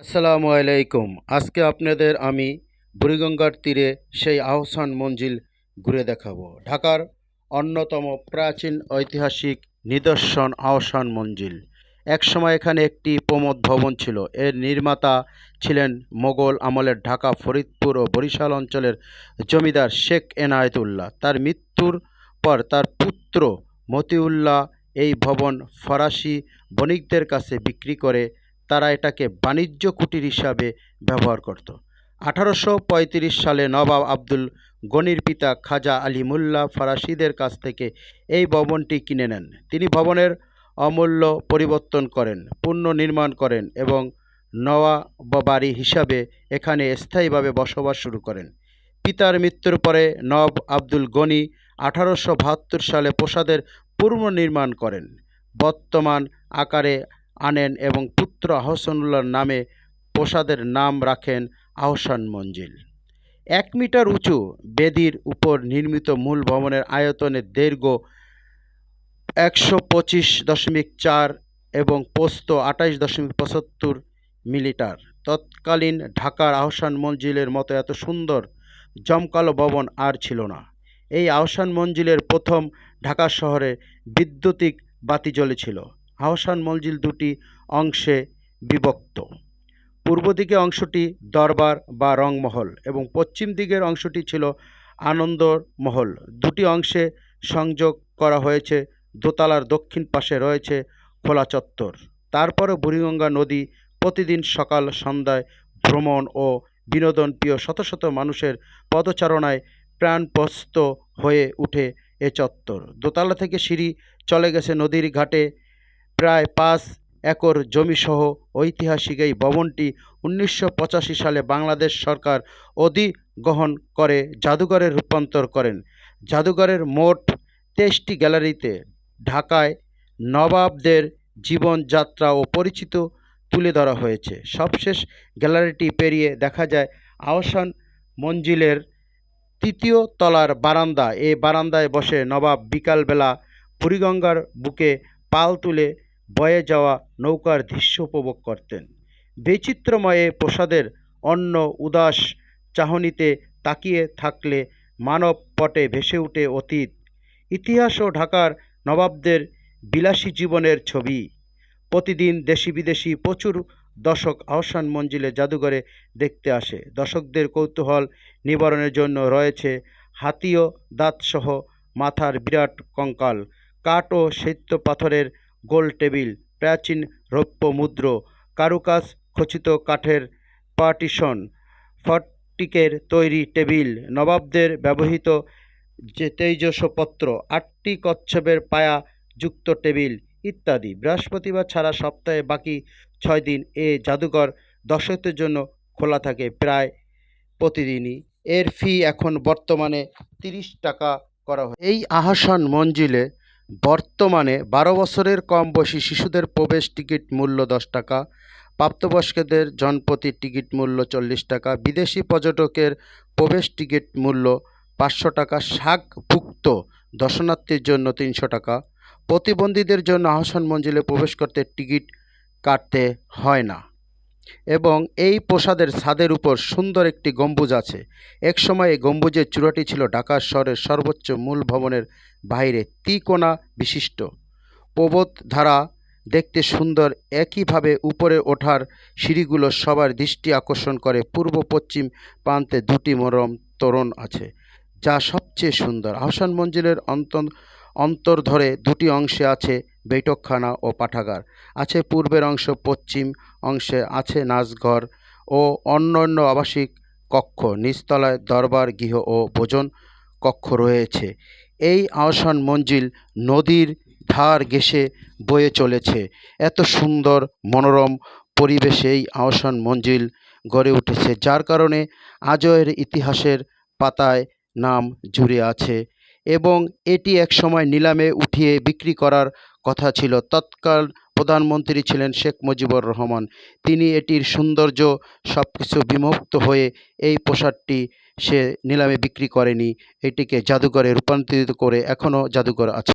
আসসালামু আলাইকুম। আজকে আপনাদের আমি বুড়িগঙ্গার তীরে সেই আহসান মঞ্জিল ঘুরে দেখাবো। ঢাকার অন্যতম প্রাচীন ঐতিহাসিক নিদর্শন আহসান মঞ্জিল। একসময় এখানে একটি প্রমোদ ভবন ছিল। এর নির্মাতা ছিলেন মোগল আমলের ঢাকা, ফরিদপুর ও বরিশাল অঞ্চলের জমিদার শেখ এনায়েতুল্লাহ। তার মৃত্যুর পর তার পুত্র মতিউল্লাহ এই ভবন ফরাসি বণিকদের কাছে বিক্রি করে তারা এটাকে বাণিজ্য কুটির হিসাবে ব্যবহার করত। আঠারোশো পঁয়ত্রিশ সালে নবাব আব্দুল গনির পিতা খাজা আলী মুল্লা ফরাসিদের কাছ থেকে এই ভবনটি কিনে নেন। তিনি ভবনের অমূল্য পরিবর্তন করেন পুনর্নির্মাণ করেন এবং নওয়াবাড়ি হিসাবে এখানে স্থায়ীভাবে বসবাস শুরু করেন। পিতার মৃত্যুর পরে নব আব্দুল গনি আঠারোশো বাহাত্তর সালে প্রসাদের পুনর্নির্মাণ করেন। বর্তমান আকারে আনেন এবং পুত্র আহসানুল্লাহর নামে প্রসাদের নাম রাখেন আহসান মঞ্জিল। এক মিটার উঁচু বেদির উপর নির্মিত মূল ভবনের আয়তনের দৈর্ঘ্য একশো পঁচিশ দশমিক চার এবং পোস্ত আঠাইশ দশমিক পঁচাত্তর মিলিটার। তৎকালীন ঢাকার আহসান মঞ্জিলের মতো এত সুন্দর, জমকালো ভবন আর ছিল না। এই আহসান মঞ্জিলের প্রথম ঢাকা শহরে বিদ্যুতিক বাতি জ্বলেছিল। আহসান মঞ্জিল দুটি অংশে বিভক্ত। পূর্ব দিকে অংশটি দরবার বা রংমহল এবং পশ্চিম দিকের অংশটি ছিল আনন্দমহল দুটি অংশে সংযোগ করা হয়েছে, দোতলার দক্ষিণ পাশে রয়েছে খোলা চত্বর। তারপরে বুড়িগঙ্গা নদী প্রতিদিন সকাল সন্ধ্যায় ভ্রমণ ও বিনোদন প্রিয় শত শত মানুষের পদচারণায় প্রাণপ্রস্ত হয়ে উঠে এ চত্বর। দোতলা থেকে সিঁড়ি চলে গেছে নদীর ঘাটে প্রায় পাঁচ একর জমিসহ ঐতিহাসিক এই ভবনটি উনিশশো পঁচাশি সালে বাংলাদেশ সরকার অধিগ্রহণ করে জাদুঘরে রূপান্তর করেন। জাদুঘরের মোট তেইশটি গ্যালারিতে ঢাকায় নবাবদের জীবনযাত্রা ও পরিচিত তুলে ধরা হয়েছে। সবশেষ গ্যালারিটি পেরিয়ে দেখা যায় আহসান মঞ্জিলের তৃতীয় তলার বারান্দা। এই বারান্দায় বসে নবাব বিকালবেলা বুড়িগঙ্গার বুকে পাল তুলে বয়ে যাওয়া নৌকার দৃশ্য উপভোগ করতেন। বৈচিত্র্যময় প্রসাদের অন্য উদাস চাহনিতে তাকিয়ে থাকলে মানব পটে ভেসে উঠে অতীত। ইতিহাস ও ঢাকার নবাবদের বিলাসী জীবনের ছবি। প্রতিদিন দেশি বিদেশি প্রচুর দর্শক আহসান মঞ্জিলে জাদুঘরে দেখতে আসে। দর্শকদের কৌতূহল নিবারণের জন্য রয়েছে হাতীয় দাঁতসহ মাথার বিরাট কঙ্কাল। কাঠ ও শ্বেত পাথরের গোল টেবিল, প্রাচীন রৌপ্য মুদ্র কারুকাজ খচিত কাঠের পার্টিশন, ফটিকের তৈরি টেবিল, নবাবদের ব্যবহৃত যে তেজসপত্র আটটি কচ্ছপের পায়া যুক্ত টেবিল ইত্যাদি। বৃহস্পতিবার ছাড়া সপ্তাহে বাকি ছয় দিন এ জাদুঘর দর্শকদের জন্য খোলা থাকে প্রায় প্রতিদিনই। এর ফি এখন বর্তমানে তিরিশ টাকা করা হয়। এই আহাসান মঞ্জিলে বর্তমানে বারো বছরের কম বয়সী শিশুদের প্রবেশ টিকিট মূল্য দশ টাকা, প্রাপ্তবয়স্কদের জনপ্রতি টিকিট মূল্য চল্লিশ টাকা, বিদেশি পর্যটকের প্রবেশ টিকিট মূল্য পাঁচশো টাকা শাকভুক্ত দর্শনার্থীর জন্য তিনশো টাকা, প্রতিবন্ধীদের জন্য আহসান মঞ্জিলে প্রবেশ করতে টিকিট কাটতে হয় না। এবং এই প্রাসাদের ছাদের উপর সুন্দর একটি গম্বুজ আছে। একসময় এই গম্বুজের চূড়াটি ছিল ঢাকা শহরের সর্বোচ্চ মূল ভবনের বাইরে ত্রিকোণা বিশিষ্ট। প্রবোধধারা দেখতে সুন্দর, একইভাবে উপরে ওঠার সিঁড়িগুলো সবার দৃষ্টি আকর্ষণ করে। পূর্ব পশ্চিম প্রান্তে দুটি মরম তোরণ আছে, যা সবচেয়ে সুন্দর। আহসান মঞ্জিলের অন্ত অন্তর ধরে দুটি অংশে আছে বৈঠকখানা ও পাঠাগার। আছে পূর্বের অংশ, পশ্চিম অংশে আছে নাচঘর ও অন্যান্য আবাসিক কক্ষ। নিচতলায় দরবার, গৃহ ও ভোজন কক্ষ রয়েছে। এই আহসান মঞ্জিল নদীর ধার ঘেঁষে বয়ে চলেছে। এত সুন্দর, মনোরম পরিবেশে এই আহসান মঞ্জিল গড়ে উঠেছে, যার কারণে আজও এর ইতিহাসের পাতায় নাম জুড়ে আছে এবং এটি একসময় নিলামে উঠিয়ে বিক্রি করার কথা ছিল, তৎকাল প্রধানমন্ত্রী ছিলেন শেখ মুজিবুর রহমান। তিনি এটির সৌন্দর্য সব কিছু বিমুক্ত হয়ে এই পোশাকটি সে নিলামে বিক্রি করেনি। এটিকে জাদুঘরে রূপান্তরিত করে এখনও জাদুঘর আছে।